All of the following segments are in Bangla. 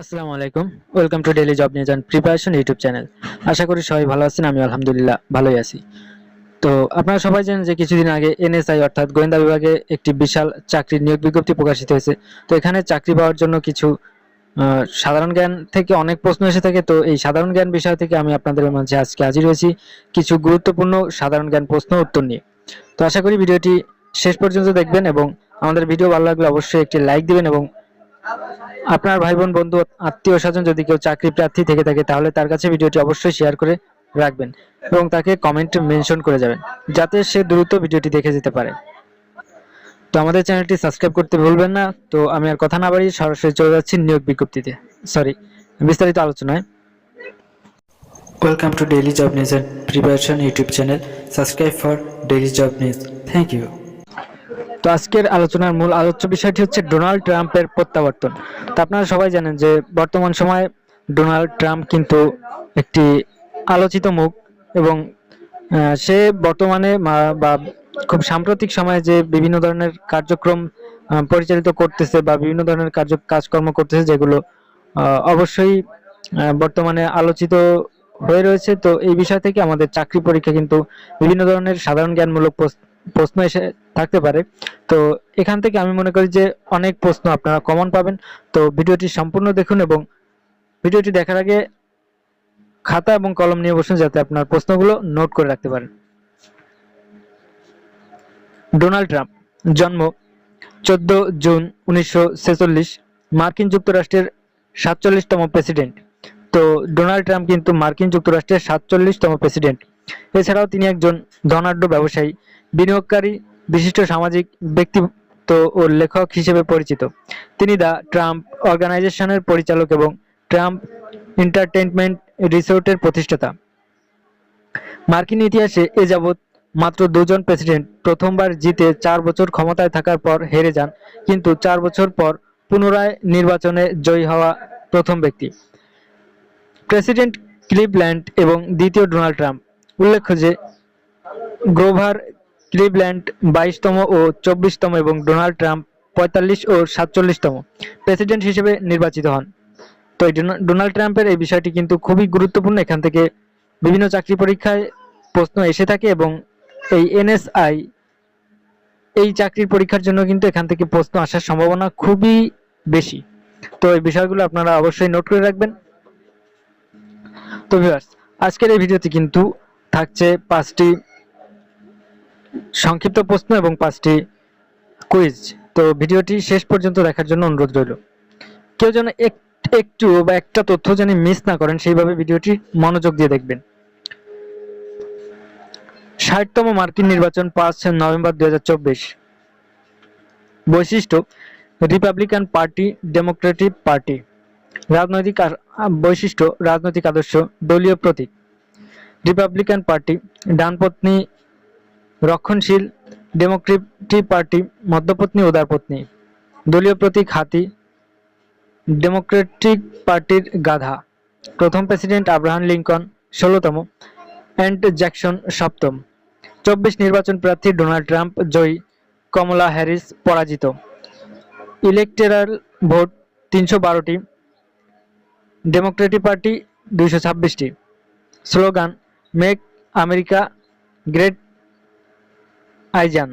আসসালামু আলাইকুম। Welcome to daily job news and preparation YouTube channel আশা করি সবাই ভালো আছেন আমি আলহামদুলিল্লাহ ভালোই আছি। তো আপনারা সবাই জানেন যে কিছুদিন আগে এনএসআই অর্থাৎ গোয়েন্দা বিভাগে একটি বিশাল চাকরির নিয়োগ বিজ্ঞপ্তি প্রকাশিত হয়েছে। তো এখানে চাকরি পাওয়ার জন্য কিছু সাধারণ জ্ঞান থেকে অনেক প্রশ্ন এসে থাকে। তো এই সাধারণ জ্ঞান বিষয় থেকে আমি আপনাদের মাঝে আজকে হাজির হয়েছি কিছু গুরুত্বপূর্ণ সাধারণ জ্ঞান প্রশ্ন উত্তর নিয়ে। তো আশা করি ভিডিওটি শেষ পর্যন্ত দেখবেন এবং আমাদের ভিডিও ভালো লাগলে অবশ্যই একটি লাইক দিবেন এবং আপনার ভাই বোন বন্ধু, আত্মীয় স্বজন যদি কেউ চাকরি প্রার্থী থেকে থাকে, তাহলে তার কাছে ভিডিওটি অবশ্যই শেয়ার করে রাখবেন এবং তাকে কমেন্ট মেনশন করে যাবেন, যাতে সে দ্রুত ভিডিওটি দেখে যেতে পারে। তো আমাদের চ্যানেলটি সাবস্ক্রাইব করতে ভুলবেন না। তো আমি আর কথা না বাড়িয়ে সরাসরি চলে যাচ্ছি নিয়োগ বিজ্ঞপ্তিতে। সরি বিস্তারিত আলোচনায়। Welcome to daily job news and preparation YouTube channel subscribe for daily job news thank you তো আজকের আলোচনার মূল আলোচ্য বিষয়টি হচ্ছে ডোনাল্ড ট্রাম্পের প্রত্যাবর্তন। তো আপনারা সবাই জানেন যে বর্তমান সময়ে ডোনাল্ড ট্রাম্প কিন্তু একটি আলোচিত মুখ এবং সে বর্তমানে বা খুব সাম্প্রতিক সময়ে যে বিভিন্ন ধরনের কার্যক্রম পরিচালিত করতেছে বা বিভিন্ন ধরনের কার্য, কাজকর্ম করতেছে যেগুলো অবশ্যই বর্তমানে আলোচিত হয়ে রয়েছে। তো এই বিষয় থেকে আমাদের চাকরি পরীক্ষা কিন্তু বিভিন্ন ধরনের সাধারণ জ্ঞানমূলক প্রশ্ন এসে থাকতে পারে। তো এখান থেকে আমি মনে করি যে অনেক প্রশ্ন আপনারা কমন পাবেন। তো ভিডিওটি সম্পূর্ণ দেখুন এবং ভিডিওটি দেখার আগে খাতা এবং কলম নিয়ে বসুন যাতে আপনার প্রশ্নগুলো নোট করে রাখতে পারেন। ডোনাল্ড ট্রাম্প, জন্ম চোদ্দ জুন উনিশশো ছেচল্লিশ, মার্কিন যুক্তরাষ্ট্রের সাতচল্লিশতম প্রেসিডেন্ট। তো ডোনাল্ড ট্রাম্প কিন্তু মার্কিন যুক্তরাষ্ট্রের সাতচল্লিশতম প্রেসিডেন্ট। এছাড়াও তিনি একজন ধনাঢ্য ব্যবসায়ী, বিনিয়োগকারী বিশিষ্ট সামাজিক ব্যক্তিত্ব ও লেখক হিসেবে পরিচিত। তিনি দ্য ট্রাম্প অর্গানাইজেশনের পরিচালক এবং ট্রাম্প এন্টারটেইনমেন্ট রিসোর্টের প্রতিষ্ঠাতা। মার্কিন ইতিহাসে এ যাবৎ মাত্র দুজন প্রেসিডেন্ট প্রথমবার জিতে চার বছর ক্ষমতায় থাকার পর হেরে যান, কিন্তু চার বছর পর পুনরায় নির্বাচনে জয়ী হওয়া প্রথম ব্যক্তি। প্রেসিডেন্ট ক্লিভল্যান্ড এবং দ্বিতীয় ডোনাল্ড ট্রাম্প। উল্লেখ্য যে, গ্রোভার ক্লিভল্যান্ড বাইশতম ও চব্বিশতম এবং ডোনাল্ড ট্রাম্প পঁয়তাল্লিশ ও সাতচল্লিশতম প্রেসিডেন্ট হিসেবে নির্বাচিত হন। তো এই ডোনা- ডোনাল্ড ট্রাম্পের এই বিষয়টি কিন্তু খুবই গুরুত্বপূর্ণ। এখান থেকে বিভিন্ন চাকরি পরীক্ষায় প্রশ্ন এসে থাকে এবং এই এনএসআই এই চাকরির পরীক্ষার জন্য কিন্তু এখান থেকে প্রশ্ন আসার সম্ভাবনা খুবই বেশি। তো এই বিষয়গুলো আপনারা অবশ্যই নোট করে রাখবেন। তো ভিউয়ার্স, আজকের এই ভিডিওতে কিন্তু থাকছে পাঁচটি সংক্ষিপ্ত প্রশ্ন এবং পাঁচটি কুইজ তো ভিডিওটি শেষ পর্যন্ত দেখার জন্য অনুরোধ রইল। কেউ যেন এক- একটু বা একটা তথ্য যেন মিস না করেন, সেইভাবে ভিডিওটি মনোযোগ দিয়ে দেখবেন। ষাটতম মার্কিন নির্বাচন পাঁচ নভেম্বর দুই হাজার চব্বিশ। বৈশিষ্ট্য রিপাবলিকান পার্টি ডেমোক্রেটিক পার্টি রাজনৈতিক বৈশিষ্ট্য, রাজনৈতিক আদর্শ, দলীয় প্রতীক। রিপাবলিকান পার্টি ডানপত্নী রক্ষণশীল ডেমোক্রেটিক পার্টি মধ্যপত্নী উদারপত্নী। দলীয় প্রতীক হাতি ডেমোক্রেটিক পার্টির গাধা। প্রথম প্রেসিডেন্ট আব্রাহাম লিঙ্কন, ষোলোতম। অ্যান্ড জ্যাকসন সপ্তম। চব্বিশ নির্বাচন প্রার্থী ডোনাল্ড ট্রাম্প জয়ী, কমলা হ্যারিস পরাজিত। ইলেকটেরাল ভোট তিনশো বারোটি ডেমোক্রেটিক পার্টি দুইশো ছাব্বিশটি। Slogan, make America great again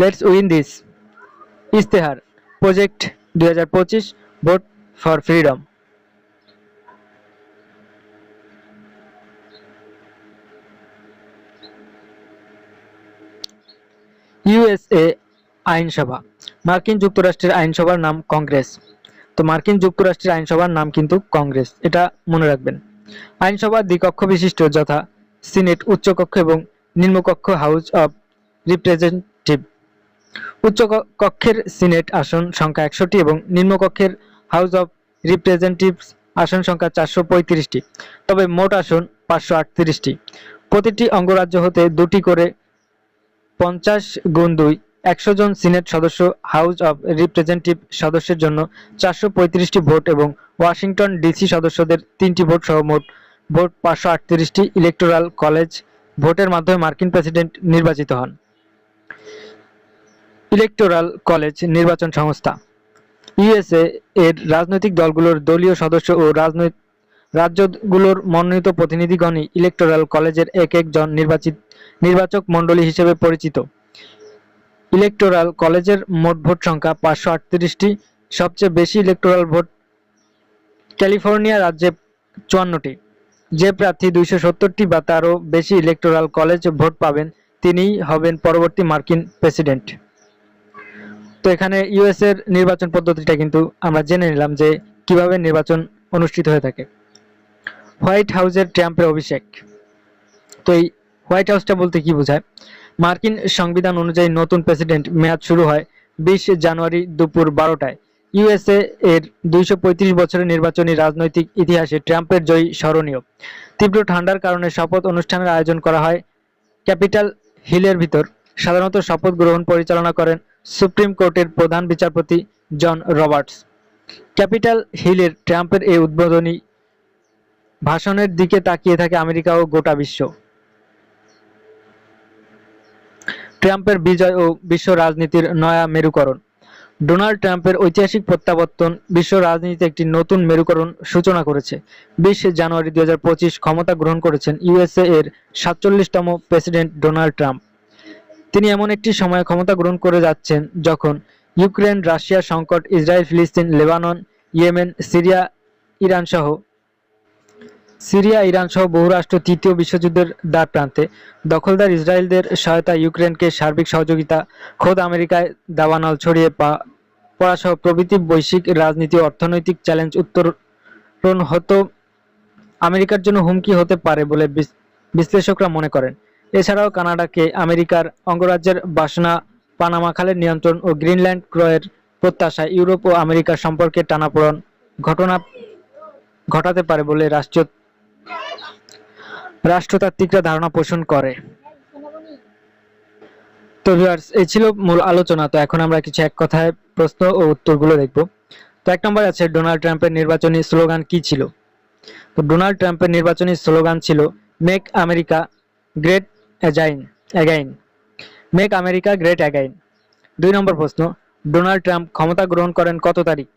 let's win this ইস্তেহার project দুই হাজার পঁচিশ ভোট ফর ফ্রিডম ইউএসএ আইনসভা, মার্কিন যুক্তরাষ্ট্রের আইনসভার নাম কংগ্রেস। তো মার্কিন যুক্তরাষ্ট্রের আইনসভার নাম কিন্তু কংগ্রেস, এটা মনে রাখবেন। আইনসভা দ্বিকক্ষ বিশিষ্ট যথা সিনেট, উচ্চকক্ষ এবং নিম্নকক্ষ হাউস অব রিপ্রেজেন্টেটিভ উচ্চ কক্ষের সিনেট আসন সংখ্যা একশোটি এবং নিম্নকক্ষের হাউস অব রিপ্রেজেন্টেটিভস আসন সংখ্যা চারশো পঁয়ত্রিশটি, তবে মোট আসন পাঁচশো আটত্রিশটি। প্রতিটি অঙ্গরাজ্য হতে দুটি করে পঞ্চাশ গুণ দুই, একশো জন সিনেট সদস্য হাউস অব রিপ্রেজেন্টেটিভ সদস্যের জন্য চারশো পঁয়ত্রিশটি ভোট এবং ওয়াশিংটন ডিসি সদস্যদের তিনটি ভোট সহ মোট ভোট পাঁচশো আটত্রিশটি। ইলেকটোরাল কলেজ ভোটের মাধ্যমে মার্কিন প্রেসিডেন্ট নির্বাচিত হন। ইলেকটোরাল কলেজ নির্বাচন সংস্থা। ইউএসএ এর রাজনৈতিক দলগুলোর দলীয় সদস্য ও রাজনৈতিক রাজ্যগুলোর মনোনীত প্রতিনিধিগণই ইলেকটোরাল কলেজের এক একজন নির্বাচিত, নির্বাচক মণ্ডলী হিসেবে পরিচিত। ইলেকটোরাল কলেজের মোট ভোট সংখ্যা পাঁচশো আটত্রিশটি। সবচেয়ে বেশি ইলেকটোরাল ভোট ক্যালিফোর্নিয়া রাজ্যে চুয়ান্নটি। যে প্রার্থী দুইশো সত্তরটি বা তারও বেশি ইলেকটোরাল কলেজ ভোট পাবেন, তিনিই হবেন পরবর্তী মার্কিন প্রেসিডেন্ট। তো এখানে ইউএস এর নির্বাচন পদ্ধতিটা কিন্তু আমরা জেনে নিলাম যে কীভাবে নির্বাচন অনুষ্ঠিত হয়ে থাকে। হোয়াইট হাউসের ট্রাম্পের অভিষেক। তো এই হোয়াইট হাউসটা বলতে কি বোঝায়? মার্কিন সংবিধান অনুযায়ী নতুন প্রেসিডেন্ট মেয়াদ শুরু হয় বিশ জানুয়ারি দুপুর বারোটায়। ইউএসএ এর দুইশো পঁয়ত্রিশ বছরের নির্বাচনী রাজনৈতিক ইতিহাসে ট্রাম্পের জয়ী স্মরণীয়। তীব্র ঠান্ডার কারণে শপথ অনুষ্ঠানের আয়োজন করা হয় ক্যাপিটাল হিলের ভিতর। সাধারণত শপথ গ্রহণ পরিচালনা করেন সুপ্রিম কোর্টের প্রধান বিচারপতি জন রবার্টস। ক্যাপিটাল হিলের ট্রাম্পের এই উদ্বোধনী ভাষণের দিকে তাকিয়ে থাকে আমেরিকা ও গোটা বিশ্ব। ট্রাম্পের বিজয় ও বিশ্ব রাজনীতির নয়া মেরুকরণ। ডোনাল্ড ট্রাম্পের ঐতিহাসিক প্রত্যাবর্তন বিশ্ব রাজনীতিতে একটি নতুন মেরুকরণ সূচনা করেছে। বিশ জানুয়ারি দুই হাজার পঁচিশ ক্ষমতা গ্রহণ করেছেন ইউএসএ এর সাতচল্লিশতম প্রেসিডেন্ট ডোনাল্ড ট্রাম্প। তিনি এমন একটি সময়ে ক্ষমতা গ্রহণ করে যাচ্ছেন যখন ইউক্রেন, রাশিয়া সংকট, ইসরায়েল, ফিলিস্তিন, লেবানন, ইয়েমেন, সিরিয়া, ইরান সহ সিরিয়া, ইরান সহ বহুরাষ্ট্র তৃতীয় বিশ্বযুদ্ধের দ্বার প্রান্তে। দখলদার ইসরায়েলদের সহায়তা ইউক্রেনকে সার্বিক সহযোগিতা, খোদ আমেরিকায় দাবানল ছড়িয়ে পা- পড়া সহ প্রভৃতি বৈশ্বিক রাজনীতি অর্থনৈতিক চ্যালেঞ্জ উত্তরণ হতো আমেরিকার জন্য হুমকি হতে পারে বলে বিশ্লেষকরা মনে করেন। এছাড়াও কানাডাকে আমেরিকার অঙ্গরাজ্যের বাসনা পানামা খালের নিয়ন্ত্রণ ও গ্রিনল্যান্ড ক্রয়ের প্রত্যাশা ইউরোপ ও আমেরিকার সম্পর্কে টানাপোড়ন ঘটনা, ঘটাতে পারে বলে রাষ্ট্রীয় রাষ্ট্রতাত্ত্বিকরা ধারণা পোষণ করে। তো ভিউয়ার্স এই ছিল মূল আলোচনা। তো এখন আমরা কিছু এক কথায় প্রশ্ন ও উত্তরগুলো দেখব। তো এক নম্বর আছে, ডোনাল্ড ট্রাম্পের নির্বাচনী স্লোগান কি ছিল? তো ডোনাল্ড ট্রাম্পের নির্বাচনী স্লোগান ছিল make America great again again make America great again দুই নম্বর প্রশ্ন, ডোনাল্ড ট্রাম্প ক্ষমতা গ্রহণ করেন কত তারিখ?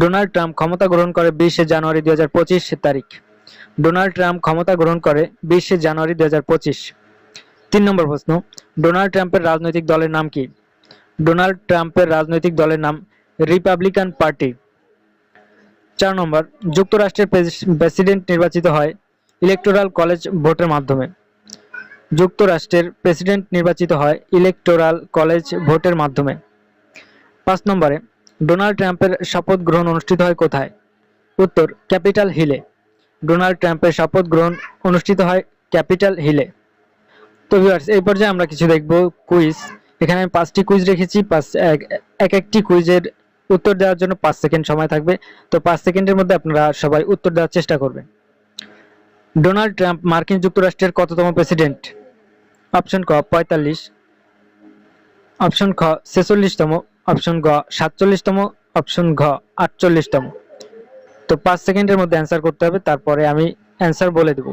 ডোনাল্ড ট্রাম্প ক্ষমতা গ্রহণ করে বিশে জানুয়ারি দুই হাজার পঁচিশ তারিখ। ডোনাল্ড ট্রাম্প ক্ষমতা গ্রহণ করে বিশে জানুয়ারি দুই তিন নম্বর প্রশ্ন, ডোনাল্ড ট্রাম্পের রাজনৈতিক দলের নাম কি? ডোনাল্ড ট্রাম্পের রাজনৈতিক দলের নাম রিপাবলিকান পার্টি। চার নম্বর, যুক্তরাষ্ট্রের প্রেসিডেন্ট নির্বাচিত হয় ইলেকটোরাল কলেজ ভোটের মাধ্যমে। যুক্তরাষ্ট্রের প্রেসিডেন্ট নির্বাচিত হয় ইলেকটোরাল কলেজ ভোটের মাধ্যমে। পাঁচ নম্বরে, ডোনাল্ড ট্রাম্পের শপথ গ্রহণ অনুষ্ঠিত হয় কোথায়? উত্তর, ক্যাপিটাল হিলে। ডোনাল্ড ট্রাম্পের শপথ গ্রহণ অনুষ্ঠিত হয় ক্যাপিটাল হিলে। তো ভিউয়ার্স, এই পর্যায়ে আমরা কিছু দেখব কুইজ। এখানে আমি পাঁচটি কুইজ রেখেছি, পাঁচ, এক- এক একটি কুইজের উত্তর দেওয়ার জন্য পাঁচ সেকেন্ড সময় থাকবে। তো পাঁচ সেকেন্ডের মধ্যে আপনারা সবাই উত্তর দেওয়ার চেষ্টা করবেন। ডোনাল্ড ট্রাম্প মার্কিন যুক্তরাষ্ট্রের কততম প্রেসিডেন্ট? অপশন ক, পঁয়তাল্লিশ। অপশন খ, ছেচল্লিশতম। অপশন গ, সাতচল্লিশতম। অপশন ঘ, আটচল্লিশতম। তো পাঁচ সেকেন্ডের মধ্যে অ্যান্সার করতে হবে, তারপরে আমি অ্যান্সার বলে দেব।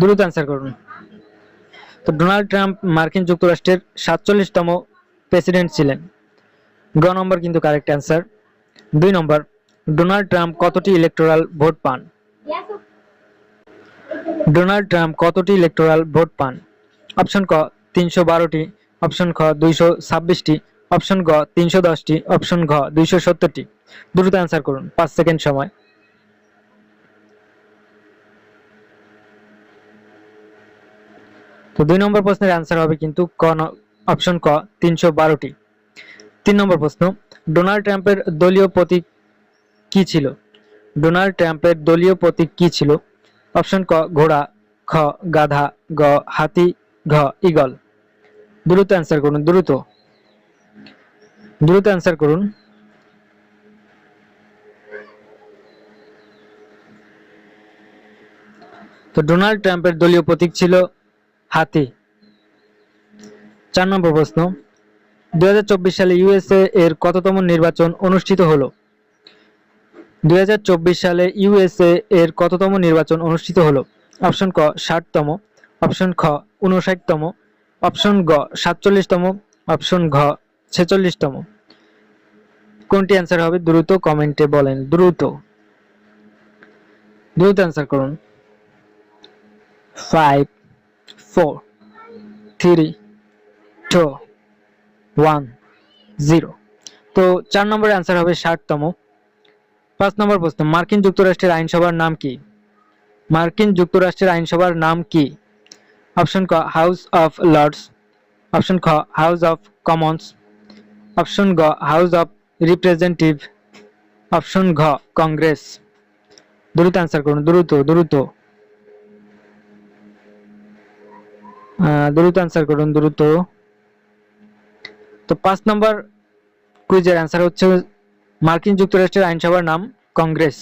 দ্রুত অ্যান্সার করুন। তো ডোনাল্ড ট্রাম্প মার্কিন যুক্তরাষ্ট্রের সাতচল্লিশতম প্রেসিডেন্ট ছিলেন। গ নম্বর কিন্তু কারেক্ট অ্যান্সার দুই নম্বর, ডোনাল্ড ট্রাম্প কতটি ইলেকটোরাল ভোট পান? ডোনাল্ড ট্রাম্প কতটি ইলেকটোরাল ভোট পান? অপশন ক, তিনশো বারোটি, অপশন খ, দুইশো ছাব্বিশটি অপশন গ, তিনশো দশটি, অপশন ঘ, দুইশো সত্তরটি। দ্রুত অ্যান্সার করুন, পাঁচ সেকেন্ড সময়। তো দুই নম্বর প্রশ্নের অ্যান্সার হবে কিন্তু ক অপশন ক, তিনশো বারোটি। তিন নম্বর প্রশ্ন, ডোনাল্ড ট্রাম্পের দলীয় প্রতীক কি ছিল? ডোনাল্ড ট্রাম্পের দলীয় প্রতীক কি ছিল? অপশন ক, ঘোড়া, খ, গাধা, গ, হাতি, ঘ, ইগল। দ্রুত অ্যান্সার করুন, দ্রুত। দ্রুত অ্যান্সার করুন। তো ডোনাল্ড ট্রাম্পের দলীয় প্রতীক ছিল হাতি। চার নম্বর প্রশ্ন, দুই হাজার চব্বিশ সালে ইউএসএ এর কততম নির্বাচন অনুষ্ঠিত হলো? দু হাজার চব্বিশ সালে ইউএসএ এর কততম নির্বাচন অনুষ্ঠিত হলো? অপশন ক, ষাটতম, অপশন খ উনষাটতম অপশন গ, সাতচল্লিশতম, অপশন ঘ, ছেচল্লিশতম। কোনটি অ্যান্সার হবে? দ্রুত কমেন্টে বলেন। দ্রুত। দ্রুত অ্যান্সার করুন। Five four three two one zero তো চার নম্বরের অ্যান্সার হবে ষাটতম। পাঁচ নম্বর প্রশ্ন, মার্কিন যুক্তরাষ্ট্রের আইনসভার নাম কি? মার্কিন যুক্তরাষ্ট্রের আইনসভার নাম কি? অপশন ক, হাউস অফ লর্ডস। অপশন খ, হাউস অফ কমন্স। অপশন গ, হাউস অফ রিপ্রেজেন্টেটিভ অপশন ঘ কংগ্রেস দ্রুত অ্যান্সার করুন, দ্রুত দ্রুত। দ্রুত অ্যান্সার করুন, দ্রুত। তো পাঁচ নম্বর কুইজের অ্যান্সার হচ্ছে মার্কিন যুক্তরাষ্ট্রের আইনসভার নাম কংগ্রেস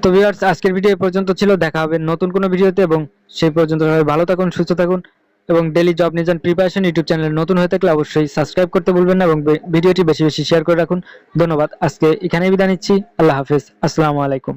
তো ভিউয়ার্স আজকের ভিডিও পর্যন্ত ছিল। দেখা হবে নতুন কোনো ভিডিওতে এবং সেই পর্যন্ত সবাই ভালো থাকুন, সুস্থ থাকুন। এবং daily job news preparation YouTube channel নতুন হয়ে থাকলে অবশ্যই সাবস্ক্রাইব করতে ভুলবেন না এবং ভিডিওটি বেশি বেশি শেয়ার করে রাখুন। ধন্যবাদ। আজকে এখানেই বিদায় নিচ্ছি। আল্লাহ হাফেজ। আসসালামু আলাইকুম।